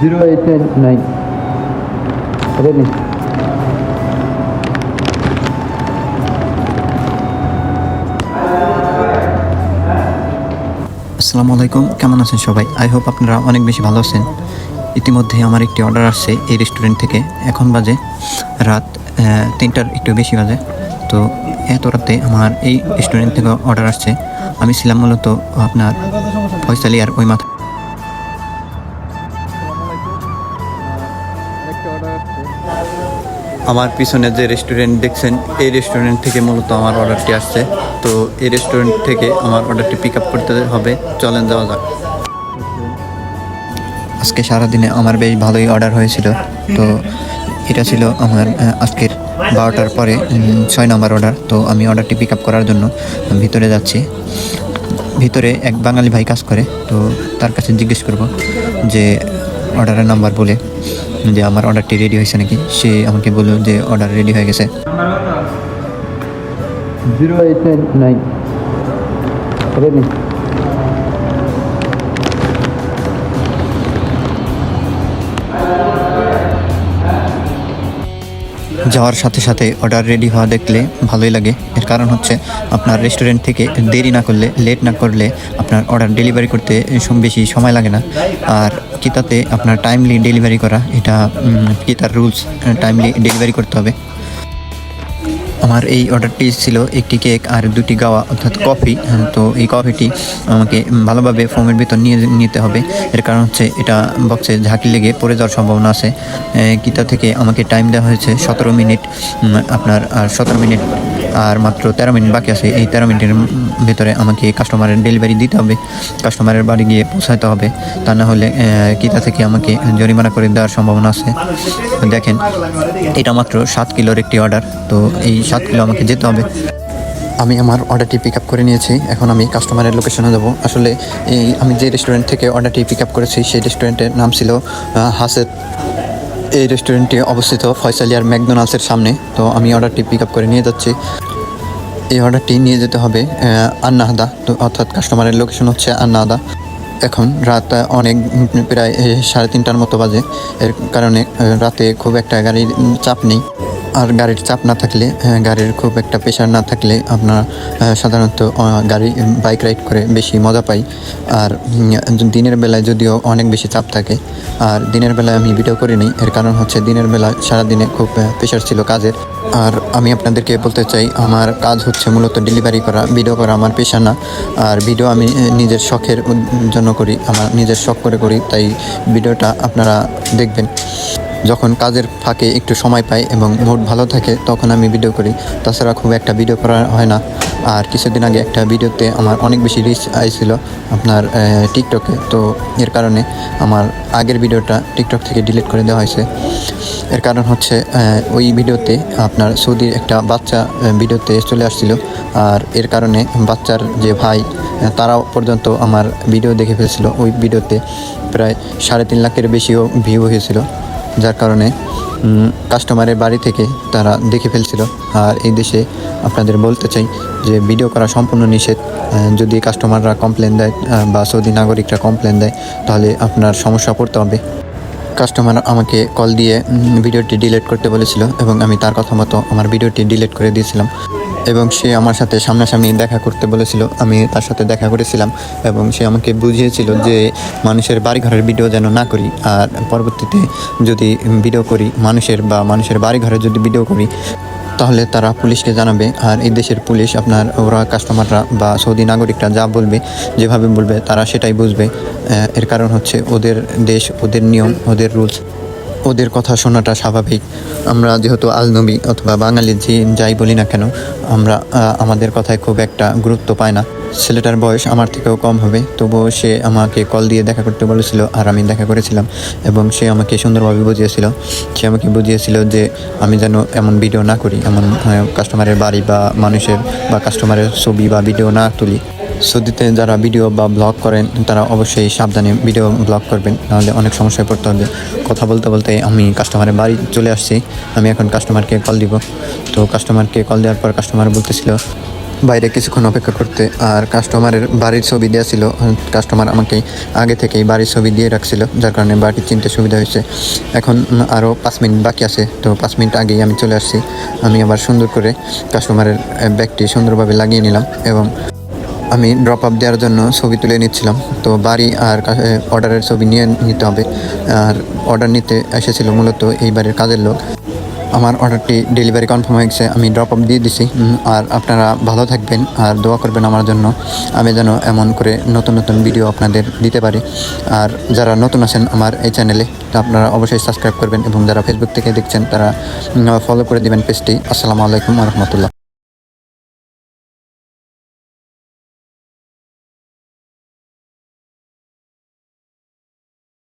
Zero eight nine আসসালামু আলাইকুম। কেমন আছেন সবাই? আই হোপ আপনারা অনেক বেশি ভালো আছেন। ইতিমধ্যে আমার একটি অর্ডার আসছে এই রেস্টুরেন্ট থেকে। এখন বাজে রাত আহ, তিনটার একটু বেশি বাজে। তো এত রাতে আমার এই রেস্টুরেন্ট থেকে অর্ডার আসছে। আমি ছিলাম মূলত আপনার ফয়সালিয়ার ওই মাথা আমার পিছনে যে রেস্টুরেন্ট দেখছেন, এই রেস্টুরেন্ট থেকে মূলত আমার অর্ডারটি আসছে। তো এই রেস্টুরেন্ট থেকে আমার অর্ডারটি পিক আপ করতে হবে। চলেন যাওয়া যাক। আজকে সারাদিনে আমার বেশ ভালোই অর্ডার হয়েছিল। তো এটা ছিল আমার আজকের বারোটার পরে ছয় নম্বর অর্ডার তো আমি অর্ডারটি পিক আপ করার জন্য ভিতরে যাচ্ছি। ভিতরে এক বাঙালি ভাই কাজ করে। তো তার কাছে জিজ্ঞেস করব যে অর্ডারের নাম্বার বলে। যে আমার অর্ডারটি রেডি হয়েছে নাকি, সে আমাকে বলল যে অর্ডার রেডি হয়ে গেছে। জিরো এইট নাইন রেডি যাওয়ার সাথে সাথে অর্ডার রেডি হওয়া দেখলে ভালোই লাগে। এর কারণ হচ্ছে আপনার রেস্টুরেন্ট থেকে দেরি না করলে লেট না করলে আপনার অর্ডার ডেলিভারি করতে বেশি সময় লাগে না। আর কিতাতে আপনার টাইমলি ডেলিভারি করা, এটা কিতার রুলস টাইমলি ডেলিভারি করতে হবে। আমার এই অর্ডারটি ছিল একটি কেক আর দুটি গাওয়া অর্থাৎ কফি। হ্যাঁ, তো এই কফিটি আমাকে ভালোভাবে ফোমের ভিতর নিয়ে নিতে হবে। এর কারণ হচ্ছে এটা বক্সে ঝাঁকি লেগে পড়ে যাওয়ার সম্ভাবনা আছে। কিতা থেকে আমাকে টাইম দেওয়া হয়েছে সতেরো মিনিট। আপনার আর সতেরো মিনিট আর মাত্র তেরো মিনিট বাকি আছে। এই তেরো মিনিটের ভেতরে আমাকে কাস্টমারের ডেলিভারি দিতে হবে। কাস্টমারের বাড়ি গিয়ে পৌঁছাতে হবে। তা না হলে কিতা থেকে আমাকে জরিমানা করে দেওয়ার সম্ভাবনা আছে। দেখেন, এটা মাত্র সাত কিলোর একটি অর্ডার তো এই সাত কিলো আমাকে যেতে হবে। আমি আমার অর্ডারটি পিক আপ করে নিয়েছি। এখন আমি কাস্টমারের লোকেশনে যাব। আসলে এই আমি যে রেস্টুরেন্ট থেকে অর্ডারটি পিক আপ করেছি, সেই রেস্টুরেন্টের নাম ছিল হাসেদ। এই রেস্টুরেন্টটি অবস্থিত ফয়সালিয়ার ম্যাকডোনাল্ডসের সামনে। তো আমি অর্ডারটি পিক আপ করে নিয়ে যাচ্ছি। এই অর্ডারটি নিয়ে যেতে হবে আন্নাহাদা। তো অর্থাৎ কাস্টমারের লোকেশন হচ্ছে আন্নাহাদা। এখন রাত অনেক, প্রায় সাড়ে তিনটার মতো বাজে। এর কারণে রাতে খুব একটা গাড়ির চাপ নেই। আর গাড়ির চাপ না থাকলে গাড়ির খুব একটা প্রেশার না থাকলে আপনার সাধারণত গাড়ি বাইক রাইড করে বেশি মজা পাই। আর দিনের বেলায় যদিও অনেক বেশি চাপ থাকে, আর দিনের বেলায় আমি ভিডিও করিনি এর কারণ হচ্ছে দিনের বেলা সারাদিনে খুব প্রেশার ছিল কাজের। আর আমি আপনাদেরকে বলতে চাই, আমার কাজ হচ্ছে মূলত ডেলিভারি করা ভিডিও করা আমার পেশা না। আর ভিডিও আমি নিজের শখের জন্য করি, আমার নিজের শখ করে করি, তাই ভিডিওটা আপনারা দেখবেন। যখন কাজের ফাঁকে একটু সময় পাই এবং মুড ভালো থাকে, তখন আমি ভিডিও করি। তাছাড়া খুব একটা ভিডিও করা হয় না। আর কিছুদিন আগে একটা ভিডিওতে আমার অনেক বেশি রিচ আইছিল আপনার টিকটকে তো এর কারণে আমার আগের ভিডিওটা টিকটক থেকে ডিলিট করে দেওয়া হয়েছে। এর কারণ হচ্ছে ওই ভিডিওতে আপনার সৌদির একটা বাচ্চা ভিডিওতে চলে আসছিল। আর এর কারণে বাচ্চার যে ভাই তারাও পর্যন্ত আমার ভিডিও দেখে ফেলছিল। ওই ভিডিওতে প্রায় সাড়ে তিন লাখের বেশিও ভিউ হয়েছিল। যার কারণে কাস্টমারের বাড়ি থেকে তারা দেখে ফেলছিল। আর এই দেশে আপনাদের বলতে চাই যে ভিডিও করা সম্পূর্ণ নিষেধ। যদি কাস্টমাররা কমপ্লেন দেয় বা সৌদি নাগরিকরা কমপ্লেন দেয়, তাহলে আপনার সমস্যা পড়তে হবে। কাস্টমার আমাকে কল দিয়ে ভিডিওটি ডিলিট করতে বলেছিল এবং আমি তার কথা মতো আমার ভিডিওটি ডিলিট করে দিয়েছিলাম। এবং সে আমার সাথে সামনাসামনি দেখা করতে বলেছিল। আমি তার সাথে দেখা করেছিলাম এবং সে আমাকে বুঝিয়েছিল যে মানুষের বাড়িঘরের ভিডিও যেন না করি। আর পরবর্তীতে যদি ভিডিও করি, মানুষের বা মানুষের বাড়িঘরে যদি ভিডিও করি, তাহলে তারা পুলিশকে জানাবে। আর এই দেশের পুলিশ আপনার ওরা কাস্টমাররা বা সৌদি নাগরিকরা যা বলবে, যেভাবে বলবে, তারা সেটাই বুঝবে। এর কারণ হচ্ছে ওদের দেশ, ওদের নিয়ম, ওদের রুলস ওদের কথা শোনাটা স্বাভাবিক। আমরা যেহেতু আলনবী অথবা বাঙালি যে যাই বলি না কেন, আমরা আমাদের কথায় খুব একটা গুরুত্ব পায় না। ছেলেটার বয়স আমার থেকেও কম হবে, তবুও সে আমাকে কল দিয়ে দেখা করতে বলেছিল আর আমি দেখা করেছিলাম এবং সে আমাকে সুন্দরভাবে বুঝিয়েছিল। সে আমাকে বুঝিয়েছিল যে আমি যেন এমন ভিডিও না করি, এমন কাস্টমারের বাড়ি বা মানুষের বা কাস্টমারের ছবি বা ভিডিও না তুলি। সৌদিতে যারা ভিডিও বা ব্লগ করেন, তারা অবশ্যই সাবধানে ভিডিও ব্লগ করবেন, নাহলে অনেক সমস্যায় পড়তে হবে। কথা বলতে বলতে আমি কাস্টমারের বাড়ি চলে আসছি, আমি এখন কাস্টমারকে কল দিব। তো কাস্টমারকে কল দেওয়ার পর কাস্টমার বলতেছিল, বাইরে কিছুক্ষণ অপেক্ষা করতে। আর কাস্টমারের বাড়ির ছবি দেওয়া ছিল কাস্টমার আমাকে আগে থেকেই বাড়ির ছবি দিয়ে রাখছিল, যার কারণে বাড়ির চিনতে সুবিধা হয়েছে। এখন আরও পাঁচ মিনিট বাকি আছে, তো পাঁচ মিনিট আগেই আমি চলে আসছি। আমি আবার সুন্দর করে কাস্টমারের ব্যাগটি সুন্দরভাবে লাগিয়ে নিলাম এবং আমি ড্রপ আপ দেওয়ার জন্য ছবি তুলে নিচ্ছিলাম। তো বাড়ি আর অর্ডারের ছবি নিয়ে নিতে হবে। আর অর্ডার নিতে এসেছিল মূলত এই বাড়ির কাজের লোক। আমার অর্ডারটি ডেলিভারি কনফার্ম হয়ে গেছে, আমি ড্রপ আপ দিয়ে দিছি। আর আপনারা ভালো থাকবেন আর দোয়া করবেন আমার জন্য। আমি যেন এমন করে নতুন নতুন ভিডিও আপনাদের দিতে পারি। আর যারা নতুন আছেন আমার এই চ্যানেলে তা আপনারা অবশ্যই সাবস্ক্রাইব করবেন এবং যারা ফেসবুক থেকে দেখছেন, তারা ফলো করে দিবেন পেজটি আসসালামু আলাইকুম রহমতুল্লাহ।